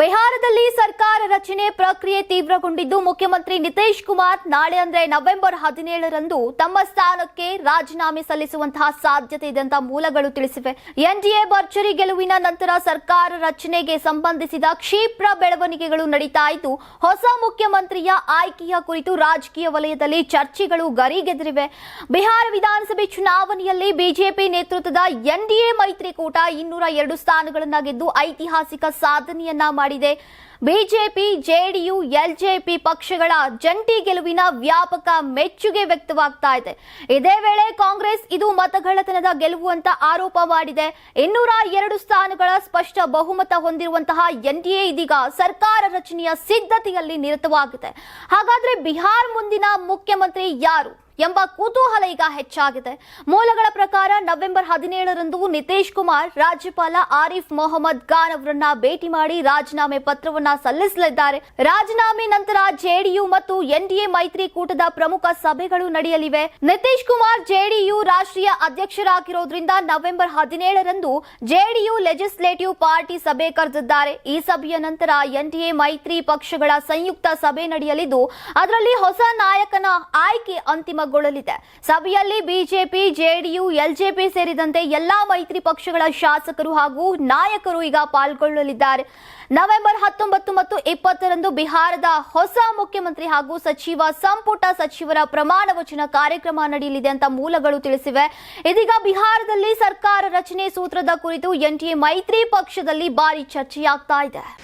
ಬಿಹಾರದಲ್ಲಿ ಸರ್ಕಾರ ರಚನೆ ಪ್ರಕ್ರಿಯೆ ತೀವ್ರಗೊಂಡಿದ್ದು ಮುಖ್ಯಮಂತ್ರಿ ನಿತೀಶ್ ಕುಮಾರ್ ನಾಳೆ ಅಂದ್ರೆ ನವೆಂಬರ್ ಹದಿನೇಳರಂದು ತಮ್ಮ ಸ್ಥಾನಕ್ಕೆ ರಾಜೀನಾಮೆ ಸಲ್ಲಿಸುವಂತಹ ಸಾಧ್ಯತೆ ಇದೆ ಅಂತ ಮೂಲಗಳು ತಿಳಿಸಿವೆ. ಎನ್ಡಿಎ ಭರ್ಜರಿ ಗೆಲುವಿನ ನಂತರ ಸರ್ಕಾರ ರಚನೆಗೆ ಸಂಬಂಧಿಸಿದ ಕ್ಷಿಪ್ರ ಬೆಳವಣಿಗೆಗಳು ನಡೀತಾ ಇದ್ದು, ಹೊಸ ಮುಖ್ಯಮಂತ್ರಿಯ ಆಯ್ಕೆಯ ಕುರಿತು ರಾಜಕೀಯ ವಲಯದಲ್ಲಿ ಚರ್ಚೆಗಳು ಗರಿಗೆದರಿವೆ. ಬಿಹಾರ ವಿಧಾನಸಭೆ ಚುನಾವಣೆಯಲ್ಲಿ ಬಿಜೆಪಿ ನೇತೃತ್ವದ ಎನ್ಡಿಎ ಮೈತ್ರಿಕೂಟ ಇನ್ನೂರ ಎರಡು ಸ್ಥಾನಗಳನ್ನ ಗೆದ್ದು ಐತಿಹಾಸಿಕ ಸಾಧನೆಯನ್ನ ಮಾಡಿದೆ. ಬಿಜೆಪಿ, ಜೆಡಿಯು, ಎಲ್ಜೆಪಿ ಪಕ್ಷಗಳ ಜಂಟಿ ಗೆಲುವಿನ ವ್ಯಾಪಕ ಮೆಚ್ಚುಗೆ ವ್ಯಕ್ತವಾಗ್ತಾ ಇದೆ. ಇದೇ ವೇಳೆ ಕಾಂಗ್ರೆಸ್ ಇದು ಮತಗಳತನದ ಗೆಲುವು ಅಂತ ಆರೋಪ ಮಾಡಿದೆ. ಇನ್ನೂರ ಎರಡು ಸ್ಥಾನಗಳ ಸ್ಪಷ್ಟ ಬಹುಮತ ಹೊಂದಿರುವಂತಹ ಎನ್ಡಿಎ ಇದೀಗ ಸರ್ಕಾರ ರಚನೆಯ ಸಿದ್ಧತೆಯಲ್ಲಿ ನಿರತವಾಗಿದೆ. ಹಾಗಾದ್ರೆ ಬಿಹಾರ್ ಮುಂದಿನ ಮುಖ್ಯಮಂತ್ರಿ ಯಾರು? ಎಂಬ ಕುತೂಹಲ ಈಗ ಹೆಚ್ಚಾಗಿದೆ. ಮೂಲಗಳ ಪ್ರಕಾರ ನವೆಂಬರ್ ಹದಿನೇಳರಂದು ನಿತೇಶ್ ಕುಮಾರ್, ರಾಜ್ಯಪಾಲ ಆರಿಫ್ ಮೊಹಮ್ಮದ್ ಖಾನ್ ಅವರನ್ನ ಭೇಟಿ ಮಾಡಿ ರಾಜೀನಾಮೆ ಪತ್ರವನ್ನ ಸಲ್ಲಿಸಲಿದ್ದಾರೆ. ರಾಜೀನಾಮೆ ನಂತರ ಜೆಡಿಯು ಮತ್ತು ಎನ್ಡಿಎ ಮೈತ್ರಿಕೂಟದ ಪ್ರಮುಖ ಸಭೆಗಳು ನಡೆಯಲಿವೆ. ನಿತೀಶ್ ಕುಮಾರ್ ಜೆಡಿಯು ರಾಷ್ಟ್ರೀಯ ಅಧ್ಯಕ್ಷರಾಗಿರೋದ್ರಿಂದ ನವೆಂಬರ್ ಹದಿನೇಳರಂದು ಜೆಡಿಯು ಲೆಜಿಸ್ಲೇಟಿವ್ ಪಾರ್ಟಿ ಸಭೆ ಕರೆದಿದ್ದಾರೆ. ಈ ಸಭೆಯ ನಂತರ ಎನ್ಡಿಎ ಮೈತ್ರಿ ಪಕ್ಷಗಳ ಸಂಯುಕ್ತ ಸಭೆ ನಡೆಯಲಿದ್ದು, ಅದರಲ್ಲಿ ಹೊಸ ನಾಯಕನ ಆಯ್ಕೆ ಅಂತಿಮಗೊಳ್ಳಲಿದೆ ಸಭೆಯಲ್ಲಿ ಬಿಜೆಪಿ, ಜೆಡಿಯು, ಎಲ್ಜೆಪಿ ಸೇರಿದಂತೆ ಎಲ್ಲಾ ಮೈತ್ರಿ ಪಕ್ಷಗಳ ಶಾಸಕರು ಹಾಗೂ ನಾಯಕರು ಈಗ ಪಾಲ್ಗೊಳ್ಳಲಿದ್ದಾರೆ. ನವೆಂಬರ್ ಹತ್ತೊಂಬತ್ತು ಮತ್ತು ಇಪ್ಪತ್ತರಂದು ಬಿಹಾರದ ಹೊಸ ಮುಖ್ಯಮಂತ್ರಿ ಹಾಗೂ ಸಚಿವ, ಸಂಪುಟ ಸಚಿವರ ಪ್ರಮಾಣ ವಚನ ಕಾರ್ಯಕ್ರಮ ನಡೆಯಲಿದೆ ಅಂತ ಮೂಲಗಳು ತಿಳಿಸಿವೆ. ಇದೀಗ ಬಿಹಾರದಲ್ಲಿ ಸರ್ಕಾರ ರಚನೆ ಸೂತ್ರದ ಕುರಿತು ಎನ್ಡಿಎ ಮೈತ್ರಿ ಪಕ್ಷದಲ್ಲಿ ಭಾರಿ ಚರ್ಚೆಯಾಗ್ತಾ ಇದೆ.